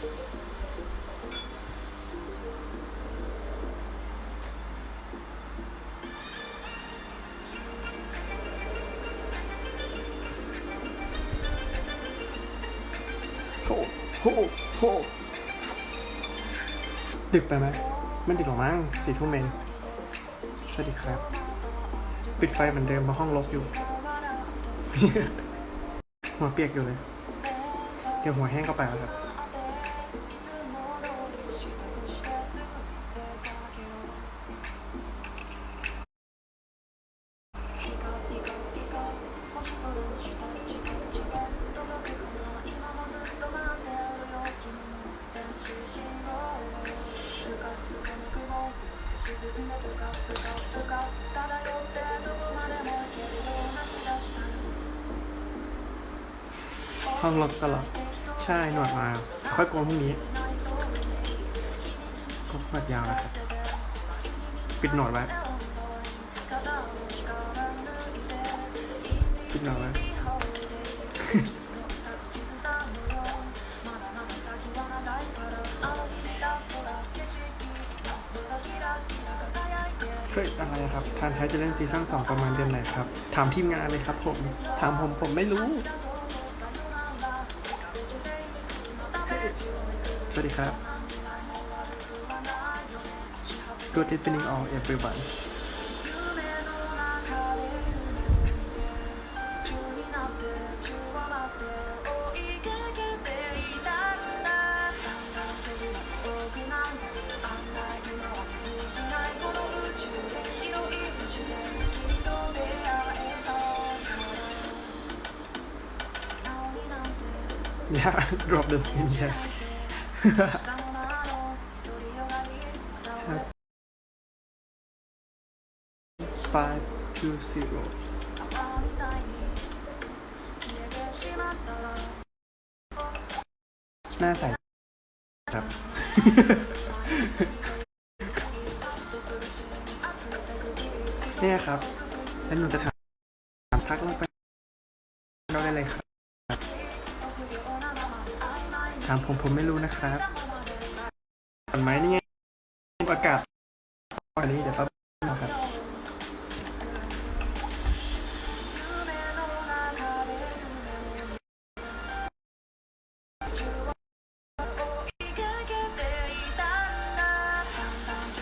โหโหโหดึกไปไหมไม่ดึกหรอกมั้งสี่ทุ่มเองสวัสดีครับ ปิดไฟเหมือนเดิมเพราะห้องรกอยู่ หัวเปียกอยู่เลย เดี๋ยวหัวแห้งก็ไปแล้วครับ ห้องรกตลอดใช่หนวดมา ค่อยโกนพรุ่งนี้ก็หนวดยาวนะครับ ปิดหนวดไว้ ฮ้ยอะครับทานไทยจะเล่นซีซั่นสองประมาณเดือนไหนครับ ถามทีมงานเลยครับผม ถามผมผมไม่รู้ สวัสดีครับ Good evening all everyone อย่า drop the screen share five two zero หน้าใสครับเนี่ยครับ แล้วหนูจะถามถามทักลงไปามผมผมไม่รู้นะครับก่อนไหมนี่ไงประกาศอันนี้เดี๋ยวแป๊บนะครับ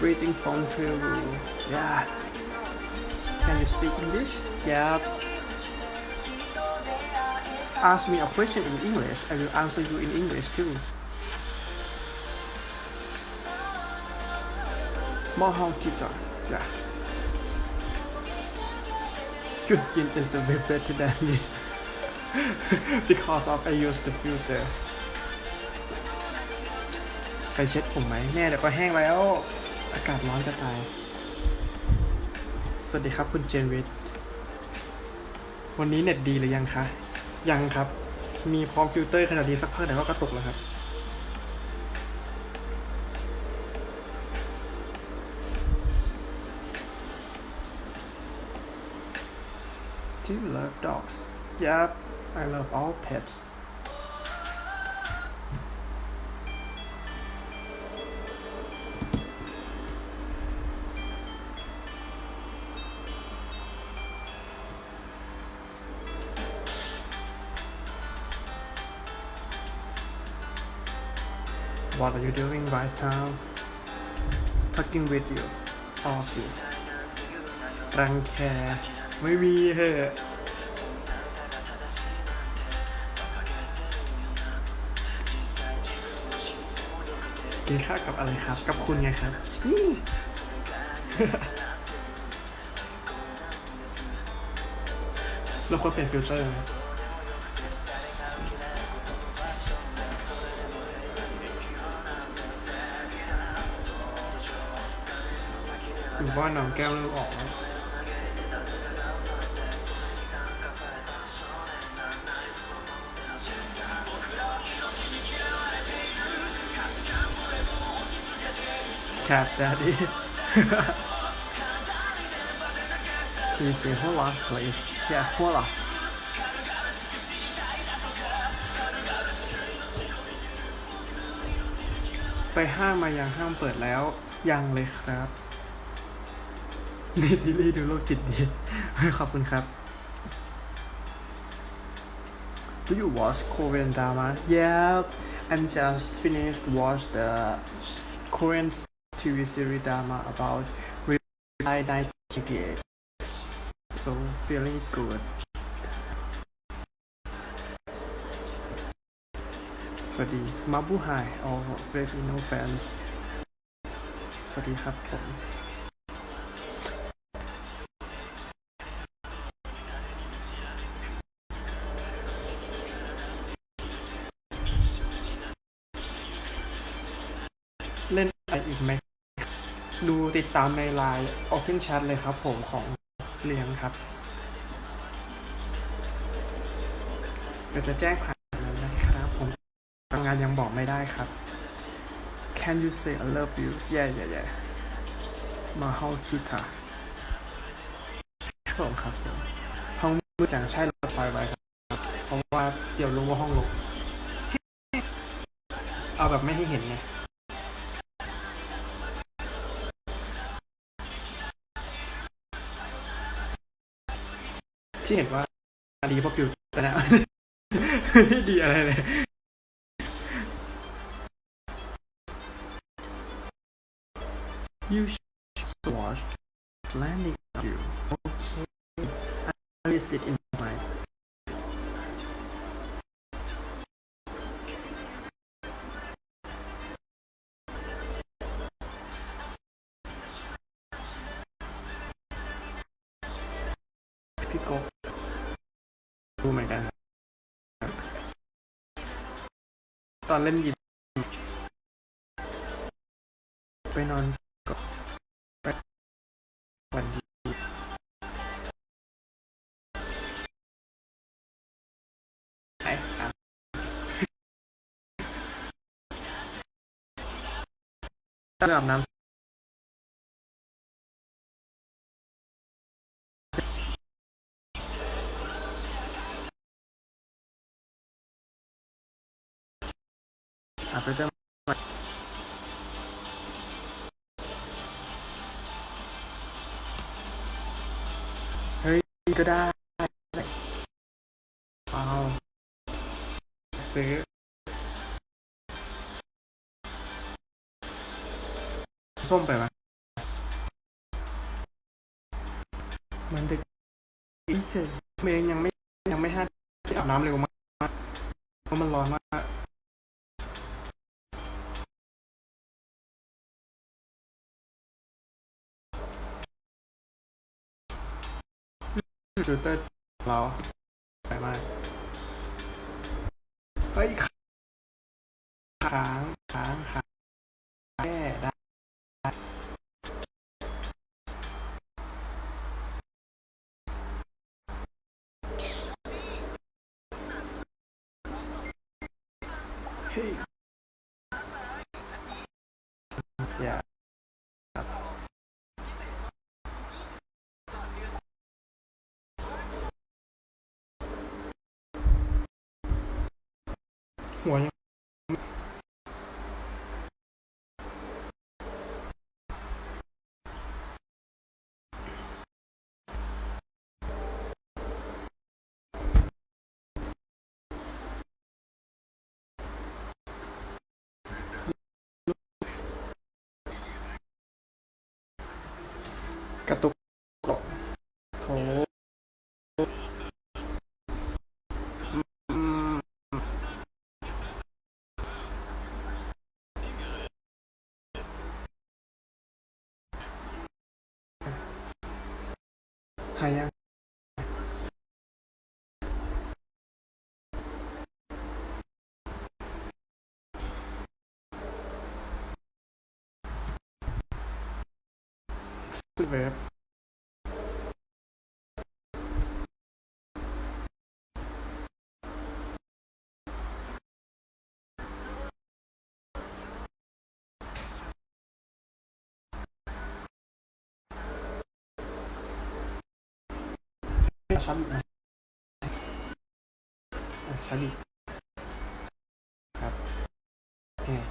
Greeting from Peru. Ask me a question in English. I will answer you in English too. Mohong teacher. Yeah. Your skin is the way better than me. because of I use the filter. ใครเช็ดผมไหมแน่เดี๋ยวก็แห้งแล้ว อากาศร้อนจะตาย สวัสดีครับคุณเจนวิทวันนี้เน็ตดีหรือยังคะ ยังครับ มีพร้อมฟิลเตอร์ขนาดนี้สักพักเดี๋ยวก็กระตุกแล้วครับ Do you love dogs? Yep, I love all pets. What are you doing right now? Talking with you. All of you. รังแคไม่มีเหอะกินข้าวกับอะไรครับ กับคุณไงครับเราควรเปลี่ยนฟิลเตอร์ ว่าน้องแก้วเริ่มออกแล้ว Cat Daddy. Can you say hola, please? Yeah, hola. ไปห้างมายังห้างเปิดแล้ว ยังเลยครับ ในซีรีส์ดูโลกจิตดี ขอบคุณครับ Do you watch Korean drama? Yeah, I'm just finished watch the Korean TV series drama about real life 1988. So feeling good. สวัสดีมาบูไฮ all Filipino fans สวัสดีครับผม ตามในไลน์ Open Chat เลยครับผมของเลี้ยงครับเดี๋ยวจะแจ้งผ่านนั้นนะครับ ผมทำงานยังบอกไม่ได้ครับ Can you say I love you yeah yeah yeah มาฮาคิตาครับผมครับผมห้องมืดจังใช่รถไฟไว้ครับ เพราะว่าเดี๋ยวรู้ว่าห้องลกเอาแบบไม่ให้เห็นไง ที่เห็นว่าดีเพราะฟิลแต่นะไม่ดีอะไรเลย You should watch Landing on You. Okay. I missed it in ตอนเล่นยิมไปนอนก่อนไปวันดีไอ้อะเริ่มอาบน้ำ อาจะเฮ้ยก็ได้เอาซื้อส้มไปไหมมันดึกอีเสร็จเมงยังไม่ยังไม่ห้าที่อาบน้ำเร็วมากเพราะมันร้อนมาก ฟิลเตอร์เราไปมากเฮ้ยค้างค้างค้างแก้ได้เฮ้ยอย่า หัวยังกระตุกโถอืม หายัง สุดเว็บชั้นอีกนะอะชั้นอีกครับเนี่ย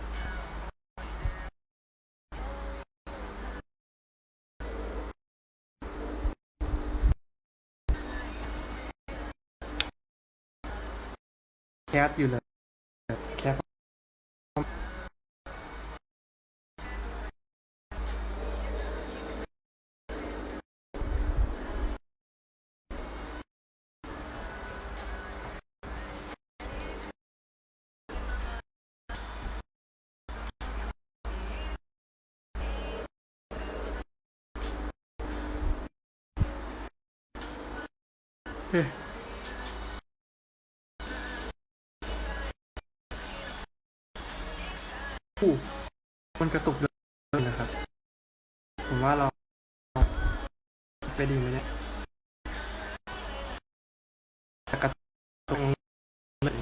แคส อยู่เลยแคสเฮ้มันกระตุกด้วยนะครับ ผมว่าเราไปดีไหมเนี่ยกระตุกเลย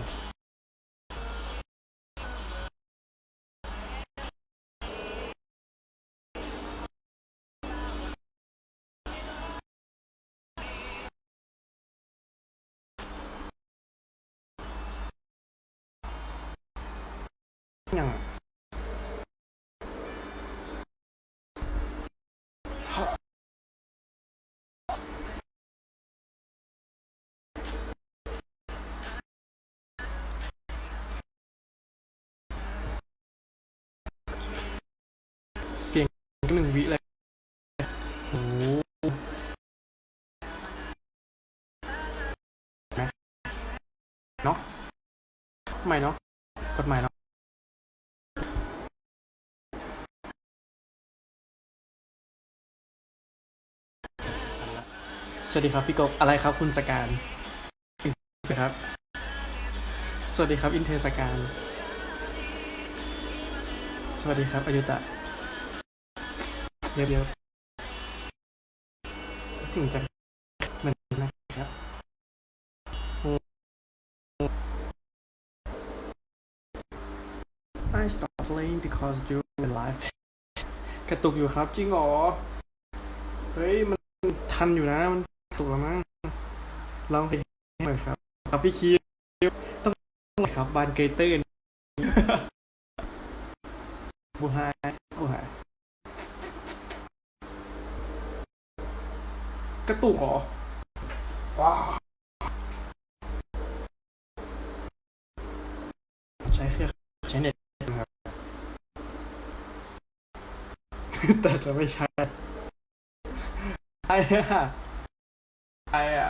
ยัง เสียงหนึ่งวิเลยโอ้โหไหมเนาะไม่เนาะกฎหมายเนาะสวัสดีครับพี่กบอะไรครับคุณสการครับ สวัสดีครับอินเทอร์สการ สวัสดีครับอายุตะ เดี๋ยวๆถึงจะเหมือนนะครับโอ้ I stop playing because you were live กระตุกอยู่ครับจริงเหรอ เฮ้ย มันทันอยู่นะ มันถูกแล้วมั้งลองเพลงหน่อยครับครับพี่คีต้องต้องครับบานเกยตื้นบูไฮบูไฮ กระตุกเหรอว้าวใช้เครื่องใช้เน็ตนะครับ แต่จะไม่ใช่ไอ้อะไอ้อะ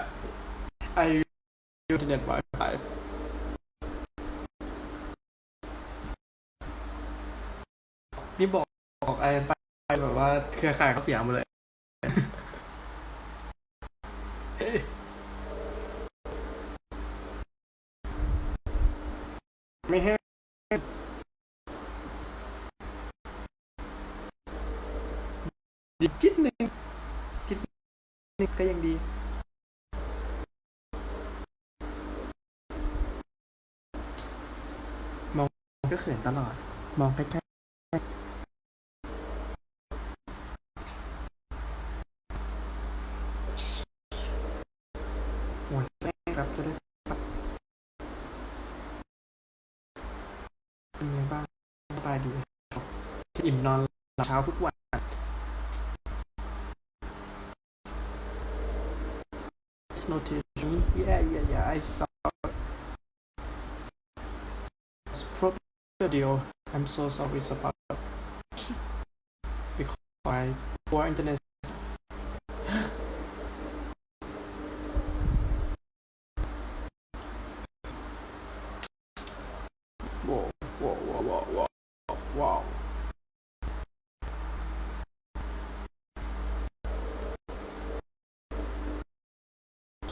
ไอยูเน็ตไวไฟนี่บอกบอกไอ้ไปไปแบบว่าเครือข่ายเขาเสียหมดเลย เฮ้ย ไม่แห้งดิจิตหนึ่งจิตหนึ่งก็ยังดีมองก็เขินตลอด มองใกล้ video. I'm so sorry about because my poor internet. Whoa, whoa, whoa, whoa, whoa,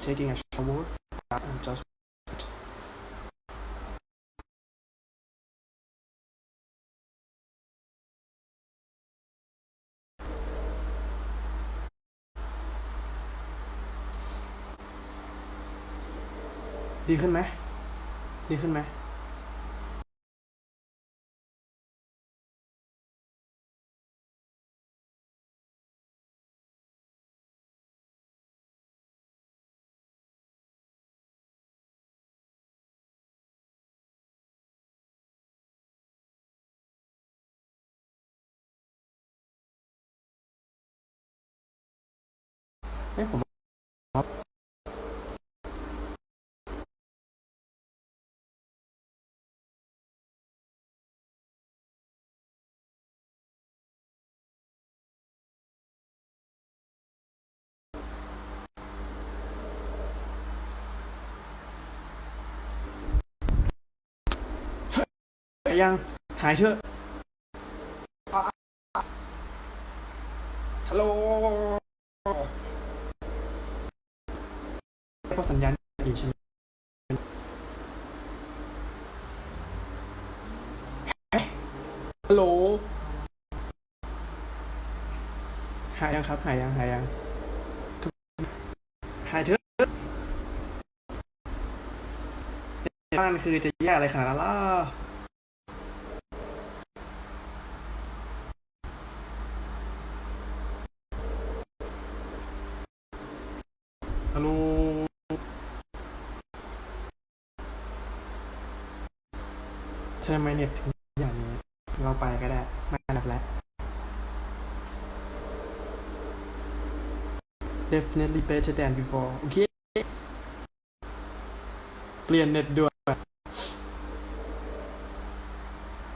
taking a shower. I'm just ดีขึ้นไหม ดีขึ้นไหมเอ้ยผม ยัง หายเถอะฮัลโหลเพราะสัญญาณดีใช่ไหมฮัลโหล หายยังครับ หายยัง หายยังทุกหายเถอะในบ้านคือจะแยกอะไรขนาดนั้นล่ะ ฮัลโหล เน็ตถึงอย่างนี้ เราไปก็ได้ ไม่นับแล้ว definitely better than before โอเค เปลี่ยนเน็ตด้วย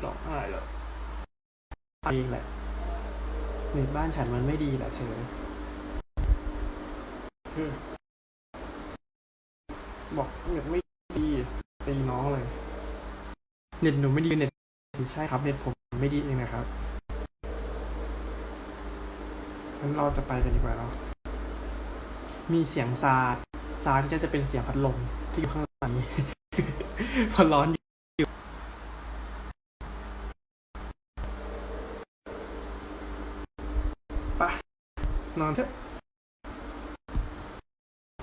ร้องไห้แล้วเองแหละเน็ตบ้านฉันมันไม่ดีแหละเธอบอกเน็ตไม่ดีตีน้องเลย เน็ตหนูไม่ดีเน็ตใช่ครับเน็ตผมไม่ดีเองนะครับงั้นเราจะไปกันดีกว่าเนาะมีเสียงซาดซาดที่จะเป็นเสียงพัดลมที่อยู่ข้างหลังนี้พอร้อนอยู่ปะนอนเถอะ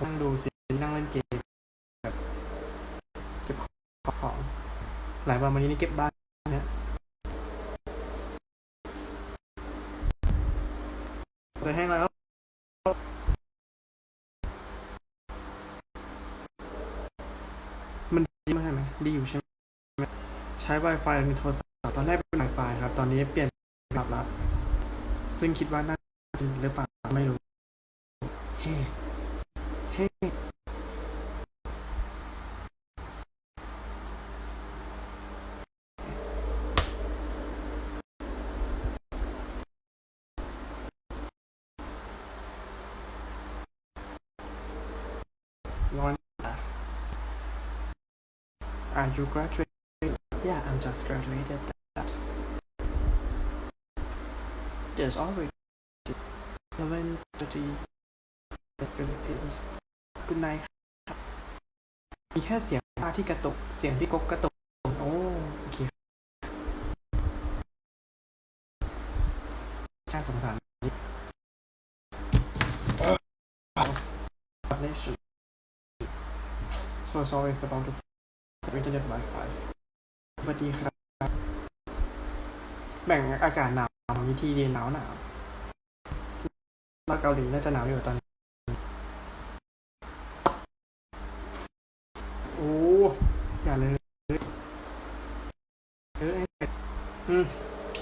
นั่งดูสินั่งเล่นเกมแบบเก็บของ หลายวันวันนี้นี่เก็บบ้านเนี่ยจะแห้งแล้วมันดีมากไหมดีอยู่ใช่ไหมใช้ Wi-Fi ในโทรศัพท์ตอนแรกเป็น Wi-Fi ครับ ตอนนี้เปลี่ยนกลับแล้วซึ่งคิดว่าน่าจะหรือเปล่าไม่รู้เฮ้เฮ้ ร้อน Are you graduated? Yeah, I'm just graduated. That. Yes, already. 11:30 the Philippines. Good night มีแค่เสียงป้าที่กระตุก เสียงพี่กกกระตุก โอ้โอเคช่างสงสารนิด God bless you. So sorry it's about the internet Wi-Fi สวัสดีครับ แบ่งอากาศหนาววิธีเรียนหนาวหนาวมาเกาหลีน่าจะหนาวอยู่ตอนนี้โอ้อย่าเลยเอออืม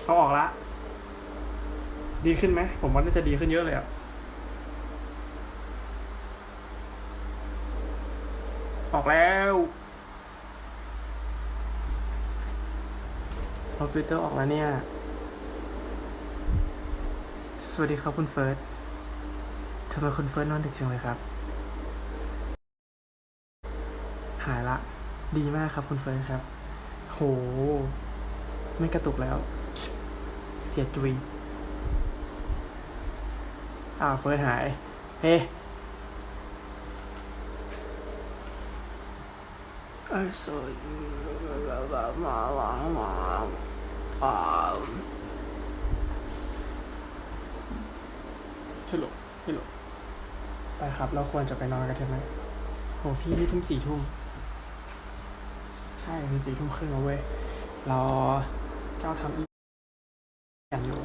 เอาออกละ ดีขึ้นไหม ผมว่าน่าจะดีขึ้นเยอะเลยอะออกแล้ว เอาฟิลเตอร์ออกแล้วเนี่ย สวัสดีครับคุณเฟิร์สทำไมคุณเฟิร์สนอนดึกจังเลยครับ หายละ ดีมากครับคุณเฟิร์สครับ โห ไม่กระตุกแล้ว เสียจุยอ้าวเฟิร์สหาย เฮ้ I saw you um Hello Hello ไปครับ เราควรจะไปนอนกันเถอะไหมโหพี่นี่เพิ่งสี่ทุ่ม ใช่เพิ่งสี่ทุ่มครึ่งแล้วเว้ยรอเจ้าทำอีกอย่างอยู่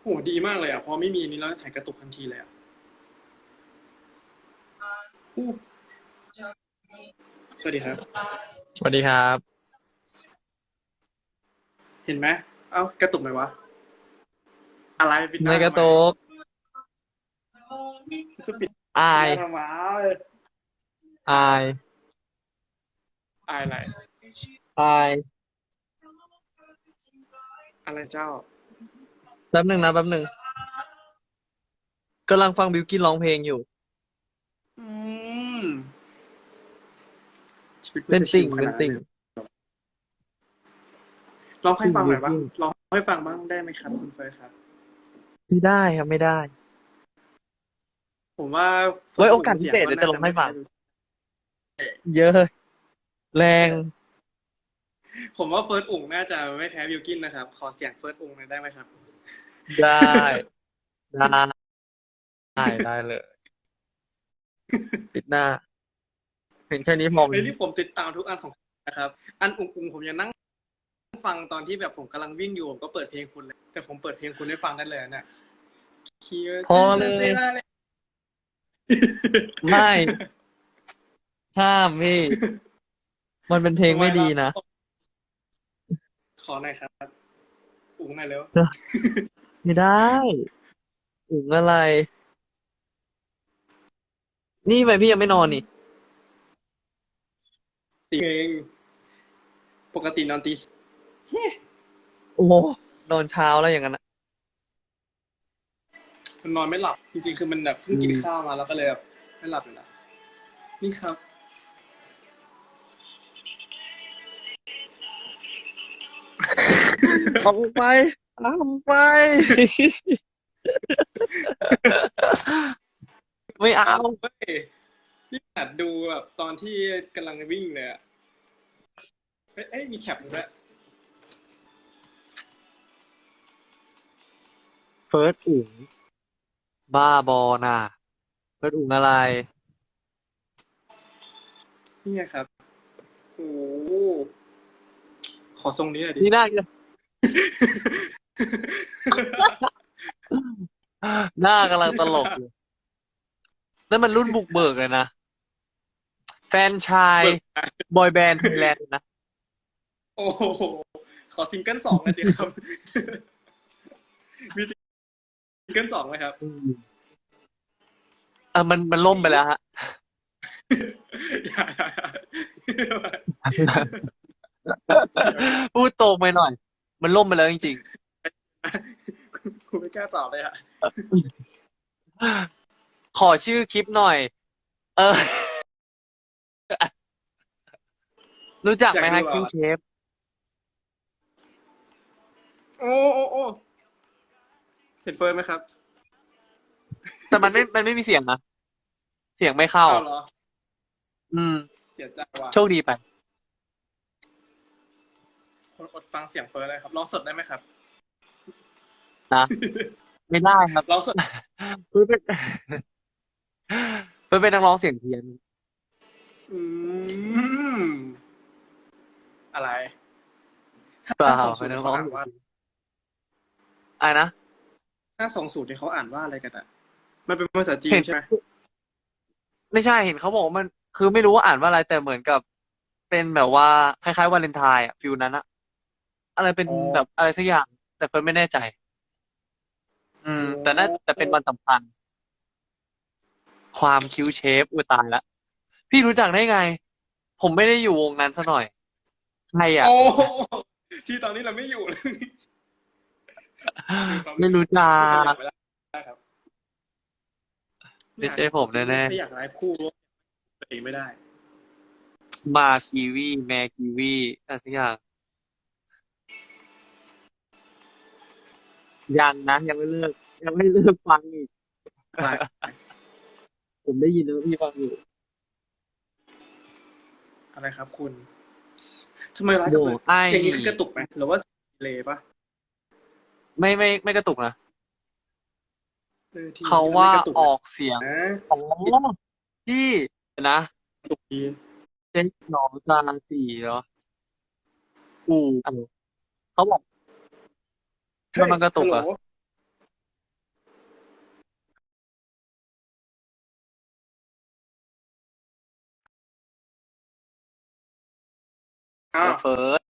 โหดีมากเลยอะ พอไม่มีอันนี้แล้วถ่ายกระตุกทันทีเลยอะอู้ สวัสดีครับ สวัสดีครับ เห็นไหม เอ้ากระตุกไหมวะ อะไรปิดหน้าในกระทำโตกไมจะปิดอายหน้าทำไมอายอายอะไรอายอะไรเจ้า แป๊บหนึ่งนะแป๊บหนึ่งกำลังฟังบิวกินร้องเพลงอยู่อื มชีวิตมัเป็นจะติ่งชิวขเป็นนาดติ่ง นั้นเลยร้องให้ฟังหน่อยบ้างจริงร้องให้ฟังบ้างได้ไหมครับคุณเฟิร์สครับ ไม่ได้ครับไม่ได้ ผมว่าไว้โอกาสพิเศษเดี๋ยวจะลงให้ฟัง เยอะ แรง ผมว่าเฟิร์สอุ๋งน่าจะไม่แพ้บิวกินนะครับ ขอเสียงเฟิร์สอุ๋งหน่อยได้ไหมครับ ได้ ได้ ได้ได้เลย ปิดหน้า เห็นแค่นี้พอไหมเฮ้ยนี่ผมติดตามทุกอันของคุณนะครับ อันอุ๋งอุ๋งผมยังนั่งฟังตอนที่แบบผมกำลังวิ่งอยู่ผมก็เปิดเพลงคุณเลย แต่ผมเปิดเพลงคุณให้ฟังได้เลยนะพอเลย ไม่ห้ามพี่ มันเป็นเพลงไม่ดีนะ ขอหน่อยครับ อุ๋งหน่อยเร็ว ไม่ได้ ถึงอะไร นี่ทำไมพี่ยังไม่นอนนี่ ตีเพลงปกตินอนตีโอ้โหนอนเช้าแล้วอย่างนั้นอะมันนอนไม่หลับ จริง ๆ คือมันแบบเพิ่งกินอืมข้าวมาแล้วก็เลยแบบไม่หลับเลยนะนี่ครับ ทำไปทำไป ไม่เอาเฮ้ยนี่ หัดดูแบบตอนที่กำลังวิ่งเลยอะเอ้ยเอ้ยมีแคปด้วย เฟิร์สอุ๋งบ้าบอน่ะ เฟิร์สอุ๋งอะไรนี่ไงครับ โอ้โหขอทรงนี้หน่อยดิ นี่น่าจะ หน้ากำลังตลกอยู่นั่นมันรุ่นบุกเบิกเลยนะ แฟนชายบอยแบนด์ไทยแลนด์นะ โอ้โห ขอซิงเกิลสองเลยสิครับ มีซิงเกิลสองไหมครับ เออมันมันล่มไปแล้วฮะ อย่าอย่าอย่าพูดตรงไปหน่อย มันล่มไปแล้วจริงคุณไม่กล้าตอบเลยอะ ๆ ขอชื่อคลิปหน่อย เออ รู้จักไหมฮะคิวเชฟโอ้โอ้โอ้เห็นเฟิร์นไหมครับแต่มันไม่มันไม่มีเสียงนะเสียงไม่เข้าอ้าวเหรออืม เสียใจว่ะโชคดีไป คนอดฟังเสียงเฟิร์นเลยครับร้องสดได้ไหมครับนะ ไม่ได้ครับร้องสดเพื่อเป็นเพื่อเป็นนักร้องเสียงเพี้ยน อืม อะไรเปล่าห้าสองศูเป็นนย์นักร้องเขาอ่านว่าอะไรนะ ห้าสองศูนย์ที่เขาอ่านว่าอะไรกันอะมันเป็นภาษาจีนเห็นใช่ไหมไม่ใช่เห็นเขาบอกว่ามัน คือไม่รู้ว่าอ่านว่าอะไรแต่เหมือนกับ เป็นแบบว่าคล้ายๆวาเลนไทน์อะฟิลนั้นอะอะไรเป็นแบบอะไรสักอย่าง แต่เฟิร์นไม่แน่ใจ อืม แต่น่าแต่เป็นวันสำคัญ ความคิวเชฟอุยตายละพี่รู้จักได้ไง ผมไม่ได้อยู่วงนั้นซะหน่อย ใครอะ โอ้ที่ตอนนี้เราไม่อยู่เลยไม่รู้จัไม่ขยักบไปได้ครับไม่ใช่ผมแน่ๆไม่อยากไลฟ์คู่ตัวเองไม่ได้ มากีวีแมกีวีอะไรสักอย่างยังนะยังไม่เลิกยังไม่เลิกฟังอีกอะไรผมได้ยินนะพี่ฟังอยู่ อะไรครับคุณ ทำไมไลฟ์กับโอ้เปิดไอ้อย่างนี้นี่คือกระตุกไหมหรือว่าเลยปะไม่ไม่ไม่กระตุกนะออที่เขาว่าไม่กระตุกอนะอกเสียงนะอ๋อที่นะกระตุกดีเจ๊หนอจานสี่เหรออูอะไรเขาบอกแล้วมันกระตุกอะ ฮั